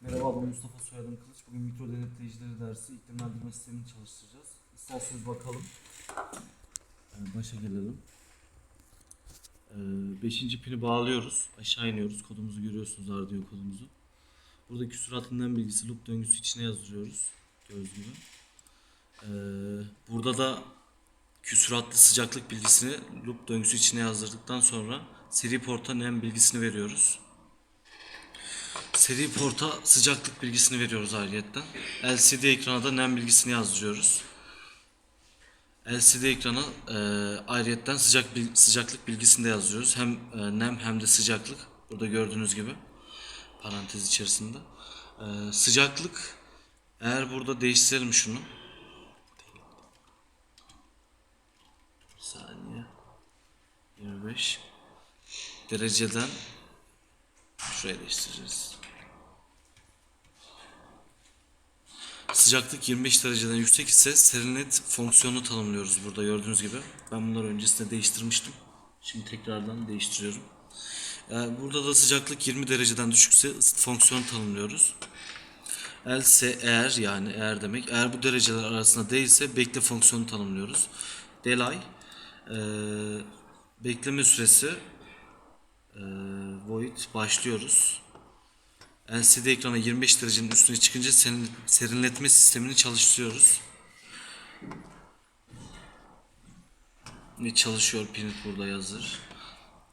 Merhaba ben Mustafa Soyadım Kılıç. Bugün mikro denetleyicileri dersi iklimlendirme sistemini çalıştıracağız. İsterseniz bakalım. Yani başa gelelim. Ee, beşinci pini bağlıyoruz. Aşağı iniyoruz. Kodumuzu görüyorsunuz Arduino kodumuzu. Burada küsuratından bilgisi loop döngüsü içine yazdırıyoruz. Gördüğünüz gibi. Ee, burada da küsuratlı sıcaklık bilgisini loop döngüsü içine yazdırdıktan sonra seri porta nem bilgisini veriyoruz. Seri porta sıcaklık bilgisini veriyoruz ayrıyetten. LCD ekrana da nem bilgisini yazdırıyoruz. LCD ekrana e, ayrıyetten sıcak bil- sıcaklık bilgisini de yazıyoruz. Hem e, nem hem de sıcaklık. Burada gördüğünüz gibi parantez içerisinde. E, sıcaklık eğer burada değiştirelim şunu. Bir saniye. 25 dereceden şuraya değiştireceğiz. Sıcaklık 25 dereceden yüksek ise serinlet fonksiyonunu tanımlıyoruz burada gördüğünüz gibi. Ben bunları öncesinde değiştirmiştim. Şimdi tekrardan değiştiriyorum. Yani burada da sıcaklık 20 dereceden düşükse ısıt fonksiyonu tanımlıyoruz. Else eğer yani eğer demek eğer bu dereceler arasında değilse bekle fonksiyonu tanımlıyoruz. Delay eee, bekleme süresi eee, void başlıyoruz. LCD ekrana 25 derecenin üstüne çıkınca serin- serinletme sistemini çalıştırıyoruz. Ne çalışıyor pinit burada yazır.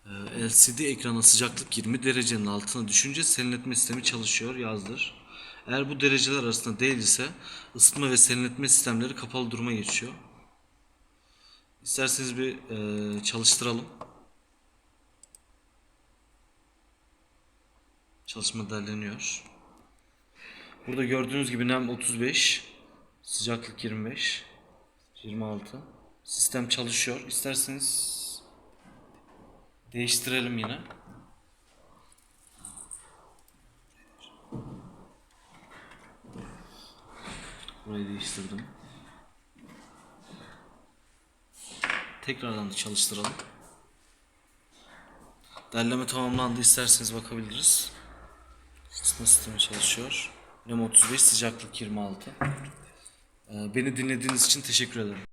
Ee, LCD ekrana sıcaklık 20 derecenin altına düşünce serinletme sistemi çalışıyor yazdır. Eğer bu dereceler arasında değil ise ısıtma ve serinletme sistemleri kapalı duruma geçiyor. İsterseniz bir e, çalıştıralım. Çalışma derleniyor. Burada gördüğünüz gibi nem 35, sıcaklık 25, 26. Sistem çalışıyor. İsterseniz değiştirelim yine. Burayı değiştirdim. Tekrardan da çalıştıralım. Derleme tamamlandı. İsterseniz bakabiliriz. Isıtma sistemi çalışıyor. Nem 35, sıcaklık 26. Ee, Beni dinlediğiniz için teşekkür ederim.